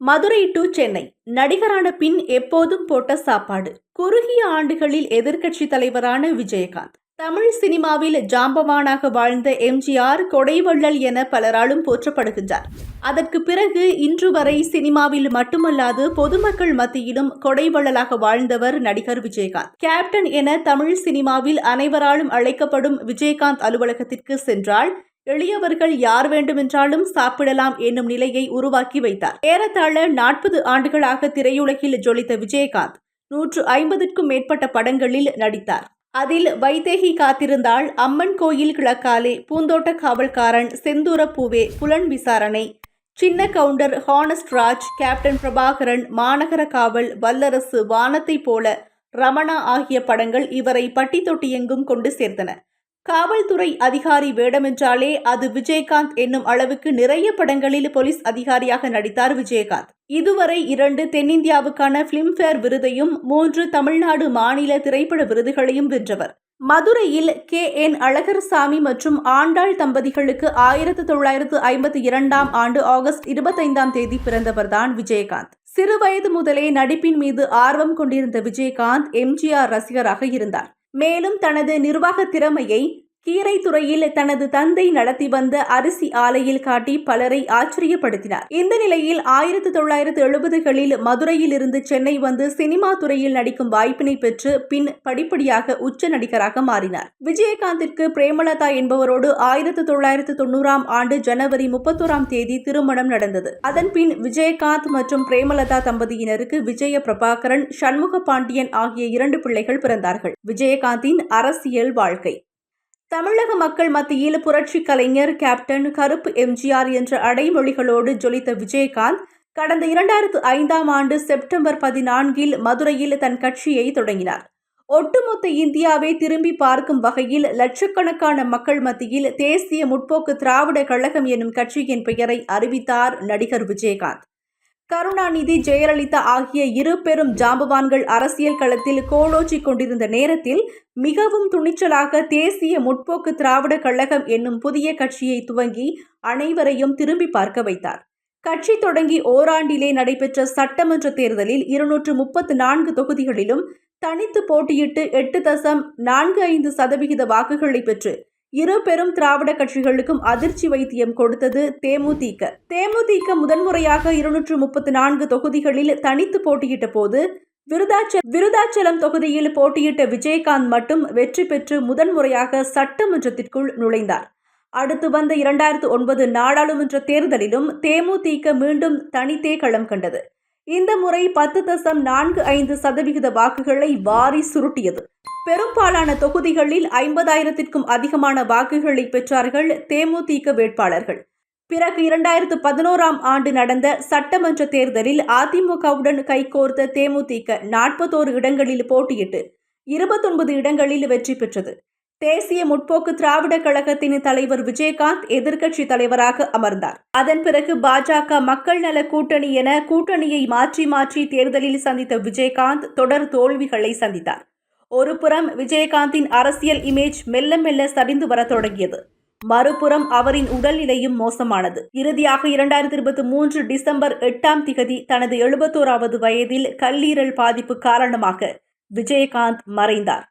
Madurai to Chennai. நடிகரான பின் எப்போதும் போட்ட சாப்பாடு. குறுகிய ஆண்டுகளில் எதிர்க்கட்சி தலைவரான விஜயகாந்த். தமிழ் சினிமாவில் ஜாம்பவானாக வாழ்ந்த எம்ஜிஆர் கொடைவள்ளல் என பலராலும் போற்றப்படுகின்றார். அதற்கு பிறகு இன்று வரை சினிமாவில் மட்டுமல்லாது பொதுமக்கள் மத்தியிலும் கொடைவள்ளலாக வாழ்ந்தவர் நடிகர் விஜயகாந்த். கேப்டன் என தமிழ் சினிமாவில் அனைவராலும் அழைக்கப்படும் விஜயகாந்த் அலுவலகத்திற்கு சென்றால் எளியவர்கள் யார் வேண்டுமென்றாலும் சாப்பிடலாம் என்னும் நிலையை உருவாக்கி வைத்தார். ஏறத்தாழ நாற்பது ஆண்டுகளாக திரையுலகில் ஜொலித்த விஜயகாந்த் நூற்று ஐம்பதுக்கும் மேற்பட்ட படங்களில் நடித்தார். அதில் வைதேகி காத்திருந்தாள் அம்மன் கோயில் கிழக்காலே பூந்தோட்ட காவல்காரன் செந்தூர பூவே புலன் விசாரணை சின்ன கவுண்டர் ஹானஸ்ட் ராஜ் கேப்டன் பிரபாகரன் மாநகர காவல் வல்லரசு வானத்தை போல ரமணா ஆகிய படங்கள் இவரை பட்டி தொட்டி எங்கும் கொண்டு சேர்த்தன. காவல்துறை அதிகாரி வேடமென்றாலே அது விஜயகாந்த் என்னும் அளவுக்கு நிறைய படங்களில் போலீஸ் அதிகாரியாக நடித்தார் விஜயகாந்த். இதுவரை இரண்டு தென்னிந்தியாவுக்கான பிலிம்பேர் விருதையும் மூன்று தமிழ்நாடு மாநில திரைப்பட விருதுகளையும் வென்றவர். மதுரையில் கே. என். அழகர்சாமி மற்றும் ஆண்டாள் தம்பதிகளுக்கு ஆயிரத்து தொள்ளாயிரத்து ஐம்பத்தி இரண்டாம் ஆண்டு ஆகஸ்ட் இருபத்தைந்தாம் தேதி பிறந்தவர்தான் விஜயகாந்த். சிறுவயது முதலே நடிப்பின் மீது ஆர்வம் கொண்டிருந்த விஜயகாந்த் எம்ஜிஆர் ரசிகராக இருந்தார். மேலும் தனது நிர்வாக திறமையை கீரை துறையில் தனது தந்தை நடத்தி வந்த அரிசி ஆலையில் காட்டி பலரை ஆச்சரியப்படுத்தினார். இந்த நிலையில் ஆயிரத்தி தொள்ளாயிரத்து எழுபதுகளில் மதுரையில் இருந்து சென்னை வந்து சினிமா துறையில் நடிக்கும் வாய்ப்பினை பெற்று பின் படிப்படியாக உச்ச நடிகராக மாறினார். விஜயகாந்திற்கு பிரேமலதா என்பவரோடு ஆயிரத்தி தொள்ளாயிரத்து தொண்ணூறாம் ஆண்டு ஜனவரி முப்பத்தோராம் தேதி திருமணம் நடந்தது. அதன் பின் விஜயகாந்த் மற்றும் பிரேமலதா தம்பதியினருக்கு விஜய பிரபாகரன் சண்முக பாண்டியன் ஆகிய இரண்டு பிள்ளைகள் பிறந்தார்கள். விஜயகாந்தின் அரசியல் வாழ்க்கை. தமிழக மக்கள் மத்தியில் புரட்சி கலைஞர் கேப்டன் கருப்பு எம்ஜிஆர் என்ற அடைமொழிகளோடு ஜொலித்த விஜயகாந்த் கடந்த இரண்டாயிரத்து ஐந்தாம் ஆண்டு செப்டம்பர் பதினான்கில் மதுரையில் தன் கட்சியை தொடங்கினார். ஒட்டுமொத்த இந்தியாவை திரும்பி பார்க்கும் வகையில் லட்சக்கணக்கான மக்கள் மத்தியில் தேசிய முற்போக்கு திராவிட கழகம் எனும் கட்சியின் பெயரை அறிவித்தார் நடிகர் விஜயகாந்த். கருணாநிதி ஜெயலலிதா ஆகிய இரு பெரும் ஜாம்பவான்கள் அரசியல் களத்தில் கோலோச்சி கொண்டிருந்த நேரத்தில் மிகவும் துணிச்சலாக தேசிய முற்போக்கு திராவிட கழகம் என்னும் புதிய கட்சியை துவங்கி அனைவரையும் திரும்பி பார்க்க வைத்தார். கட்சி தொடங்கி ஓராண்டிலே நடைபெற்ற சட்டமன்ற தேர்தலில் இருநூற்று முப்பத்து நான்கு தொகுதிகளிலும் தனித்து போட்டியிட்டு எட்டு தசம் நான்கு ஐந்து சதவிகித வாக்குகளை பெற்று இரு பெரும் திராவிட கட்சிகளுக்கும் அதிர்ச்சி வைத்தியம் கொடுத்தது தேமுதிக. தேமுதிக முதன்முறையாக இருநூற்று முப்பத்தி நான்கு தொகுதிகளில் தனித்து போட்டியிட்ட போது விருதாச்ச விருதாச்சலம் தொகுதியில் போட்டியிட்ட விஜயகாந்த் மட்டும் வெற்றி பெற்று முதன்முறையாக சட்டமன்றத்திற்குள் நுழைந்தார். அடுத்து வந்த இரண்டாயிரத்து ஒன்பது நாடாளுமன்ற தேர்தலிலும் தேமுதிக மீண்டும் தனித்தே களம் கண்டது. இந்த முறை பத்து தசம் நான்கு ஐந்து சதவிகித வாக்குகளை வாரி சுருட்டியது. பெரும்பாலான தொகுதிகளில் ஐம்பதாயிரத்திற்கும் அதிகமான வாக்குகளை பெற்றார்கள் தேமுதிக வேட்பாளர்கள். பிறகு இரண்டாயிரத்து பதினோராம் ஆண்டு நடந்த சட்டமன்ற தேர்தலில் அதிமுகவுடன் கைகோர்த்த தேமுதிக நாற்பத்தோரு இடங்களில் போட்டியிட்டு இருபத்தொன்பது இடங்களில் வெற்றி பெற்றது. தேசிய முற்போக்கு திராவிட கழகத்தின் தலைவர் விஜயகாந்த் எதிர்க்கட்சி தலைவராக அமர்ந்தார். அதன் பிறகு பாஜக மக்கள் நல கூட்டணி என கூட்டணியை மாற்றி மாற்றி தேர்தலில் சந்தித்த விஜயகாந்த் தொடர் தோல்விகளை சந்தித்தார். ஒருபுறம் விஜயகாந்தின் அரசியல் இமேஜ் மெல்ல மெல்ல சரிந்து வர தொடங்கியது. மறுபுறம் அவரின் உடல்நிலையும் மோசமானது. இறுதியாக இரண்டாயிரத்தி இருபத்தி மூன்று டிசம்பர் எட்டாம் திகதி தனது எழுபத்தோராவது வயதில் கல்லீரல் பாதிப்பு காரணமாக விஜயகாந்த் மறைந்தார்.